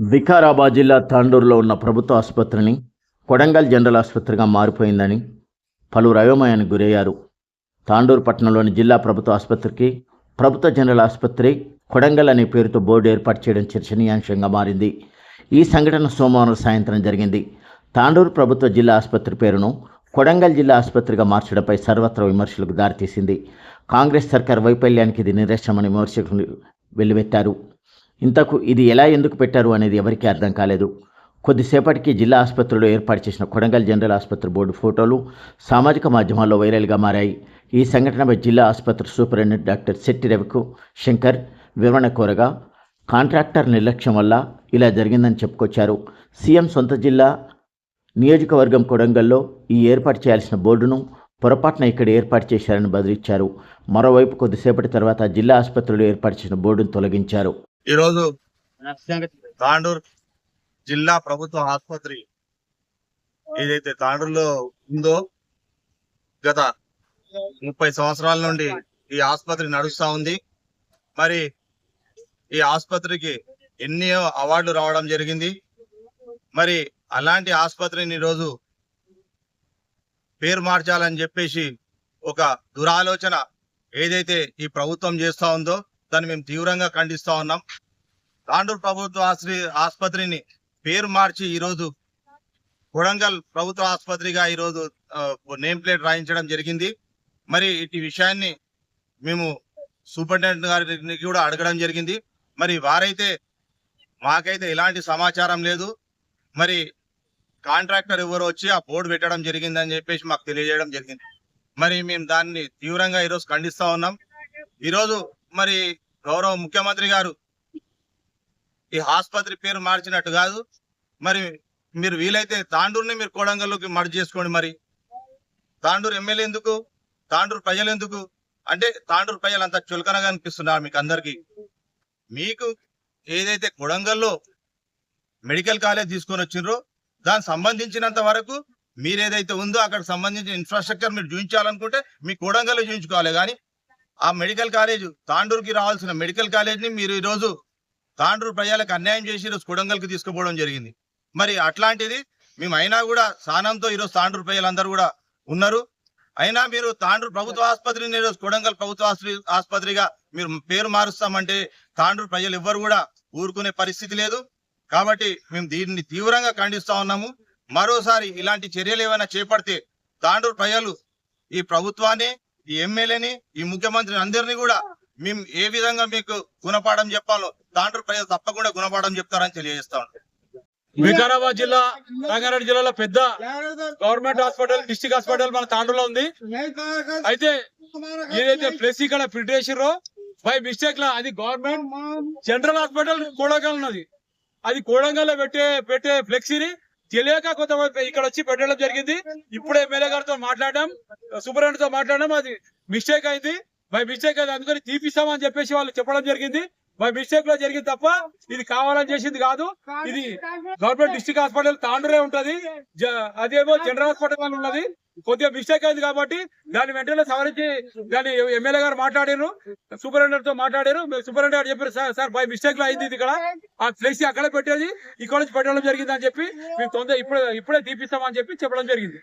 వికారాబాద్ జిల్లా తాండూరులో ఉన్న ప్రభుత్వ ఆసుపత్రిని కొడంగల్ జనరల్ ఆసుపత్రిగా మారిపోయిందని పలువురు అయోమయానికి గురయ్యారు. తాండూరు పట్టణంలోని జిల్లా ప్రభుత్వ ఆసుపత్రికి ప్రభుత్వ జనరల్ ఆసుపత్రి కొడంగల్ అనే పేరుతో బోర్డు ఏర్పాటు చేయడం చర్చనీయాంశంగా మారింది. ఈ సంఘటన సోమవారం సాయంత్రం జరిగింది. తాండూరు ప్రభుత్వ జిల్లా ఆసుపత్రి పేరును కొడంగల్ జిల్లా ఆసుపత్రిగా మార్చడంపై సర్వత్ర విమర్శలకు దారితీసింది. కాంగ్రెస్ సర్కార్ వైఫల్యానికి ఇది నిరసనమని విమర్శకులు వెల్లువెత్తారు ఇంతకు ఇది ఎలా ఎందుకు పెట్టారు అనేది ఎవరికీ అర్థం కాలేదు. కొద్దిసేపటికి జిల్లా ఆసుపత్రిలో ఏర్పాటు చేసిన కొడంగల్ జనరల్ ఆసుపత్రి బోర్డు ఫోటోలు సామాజిక మాధ్యమాల్లో వైరల్గా మారాయి. ఈ సంఘటనపై జిల్లా ఆసుపత్రి సూపరింటెండెంట్ డాక్టర్ శెట్టి రవికు శంకర్ వివరణ కోరగా కాంట్రాక్టర్ నిర్లక్ష్యం వల్ల ఇలా జరిగిందని చెప్పుకొచ్చారు. సీఎం సొంత జిల్లా నియోజకవర్గం కొడంగల్లో ఈ ఏర్పాటు చేయాల్సిన బోర్డును పొరపాటున ఇక్కడ ఏర్పాటు చేశారని బదిలిచ్చారు. మరోవైపు కొద్దిసేపటి తర్వాత జిల్లా ఆసుపత్రిలో ఏర్పాటు చేసిన బోర్డును తొలగించారు. ఈరోజు తాండూర్ జిల్లా ప్రభుత్వ ఆసుపత్రి ఏదైతే తాండూరులో ఉందో గత ముప్పై సంవత్సరాల నుండి ఈ ఆసుపత్రి నడుస్తా ఉంది. మరి ఈ ఆసుపత్రికి ఎన్ని అవార్డులు రావడం జరిగింది. మరి అలాంటి ఆసుపత్రిని ఈరోజు పేరు మార్చాలని చెప్పేసి ఒక దురాలోచన ఏదైతే ఈ ప్రభుత్వం చేస్తా ఉందో దాన్ని మేము తీవ్రంగా ఖండిస్తా ఉన్నాం. తాండూరు ప్రభుత్వ ఆశ్రీ- ఆసుపత్రిని పేరు మార్చి ఈరోజు కొడంగల్ ప్రభుత్వ ఆసుపత్రిగా ఈరోజు నేమ్ ప్లేట్ రాయించడం జరిగింది. మరి ఇటు విషయాన్ని మేము సూపరింటెండెంట్ గారిని కూడా అడగడం జరిగింది. మరి వారైతే మాకైతే ఎలాంటి సమాచారం లేదు. మరి కాంట్రాక్టర్ ఎవరు వచ్చి ఆ బోర్డు పెట్టడం జరిగింది అని చెప్పేసి మాకు తెలియజేయడం జరిగింది. మరి మేము దాన్ని తీవ్రంగా ఈరోజు ఖండిస్తా ఉన్నాం. ఈరోజు మరి గౌరవ ముఖ్యమంత్రి గారు ఈ ఆసుపత్రి పేరు మార్చినట్టు కాదు. మరి మీరు వీలైతే తాండూరుని మీరు కోడంగల్లోకి మర్జ్ చేసుకోండి మరి. తాండూరు ఎమ్మెల్యే ఎందుకు? తాండూరు ప్రజలు ఎందుకు? అంటే తాండూరు ప్రజలు అంత చులకనగా అనిపిస్తున్నారు మీకు అందరికి. మీకు ఏదైతే కొడంగల్లో మెడికల్ కాలేజ్ తీసుకొని వచ్చిండ్రో దానికి సంబంధించినంత వరకు మీరు ఏదైతే ఉందో అక్కడ సంబంధించిన ఇన్ఫ్రాస్ట్రక్చర్ మీరు చూపించాలనుకుంటే మీ కొడంగల్లో చూపించుకోవాలి కానీ ఆ మెడికల్ కాలేజ్ తాండూరుకి రావాల్సిన మెడికల్ కాలేజ్ని మీరు ఈరోజు తాండూరు ప్రజలకు అన్యాయం చేసి ఈరోజు కొడంగల్కి తీసుకుపోవడం జరిగింది. మరి అట్లాంటిది మేము అయినా కూడా స్థానంతో ఈరోజు తాండూరు ప్రజలందరూ కూడా ఉన్నారు. అయినా మీరు తాండూరు ప్రభుత్వ ఆసుపత్రిని ఈరోజు కొడంగల్ ప్రభుత్వ ఆసుపత్రిగా మీరు పేరు మారుస్తామంటే తాండూరు ప్రజలు ఎవ్వరు కూడా ఊరుకునే పరిస్థితి లేదు. కాబట్టి మేము దీన్ని తీవ్రంగా ఖండిస్తా ఉన్నాము. మరోసారి ఇలాంటి చర్యలు ఏమైనా చేపడితే తాండూరు ప్రజలు ఈ ప్రభుత్వాన్ని ఈ ఎమ్మెల్యేని ఈ ముఖ్యమంత్రిని అందరినీ కూడా మేము ఏ విధంగా మీకు గుణపాఠం చెప్పాలో తాండూరు ప్రజలు తప్పకుండా గుణపాఠం చెప్తారని తెలియజేస్తా ఉన్నాం. వికారాబాద్ జిల్లా రంగారెడ్డి జిల్లాలో పెద్ద గవర్నమెంట్ హాస్పిటల్ డిస్టిక్ హాస్పిటల్ మన తాండూరులో ఉంది. అయితే ఏదైతే ప్లేస్ ఇక్కడ ఫిట్ చేసిర్రో బై మిస్టేక్ లా అది గవర్నమెంట్ జనరల్ హాస్పిటల్ కోడంగల్ ఉన్నది. అది కోడంగల్ పెట్టే పెట్టే ఫ్లెక్సీని తెలియక కొంతమంది ఇక్కడ వచ్చి పెట్టడం జరిగింది. ఇప్పుడే ఎమ్మెల్యే గారితో మాట్లాడడం సూపరింటెండెంట్తో మాట్లాడడం అది మిస్టేక్ అయింది. బై మిస్టేక్ అది అందుకని తీపిస్తామని చెప్పేసి వాళ్ళు చెప్పడం జరిగింది. బై మిస్టేక్లో జరిగింది తప్ప ఇది కావాలని చేసింది కాదు. ఇది గవర్నమెంట్ డిస్ట్రిక్ట్ హాస్పిటల్ తాండూరే ఉంటది. జ- అదేమో జనరల్ హాస్పిటల్ ఉన్నది. కొద్దిగా మిస్టేక్ అయింది కాబట్టి దాన్ని వెంటనే సవరించి దాన్ని ఎమ్మెల్యే గారు మాట్లాడారు సూపరింటెండెంట్తో మాట్లాడారు సూపరింటెండెంట్ గారు చెప్పారు సార్ సార్ బై మిస్టేక్లో అయింది ఇది ఇక్కడ. ఆ ఫ్లెక్సీ అక్కడే పెట్టేది. ఇక్కడ నుంచి పెట్టడం జరిగింది అని చెప్పి మేము తొందర ఇప్పుడే ఇప్పుడే తీపిస్తామని చెప్పి చెప్పడం జరిగింది.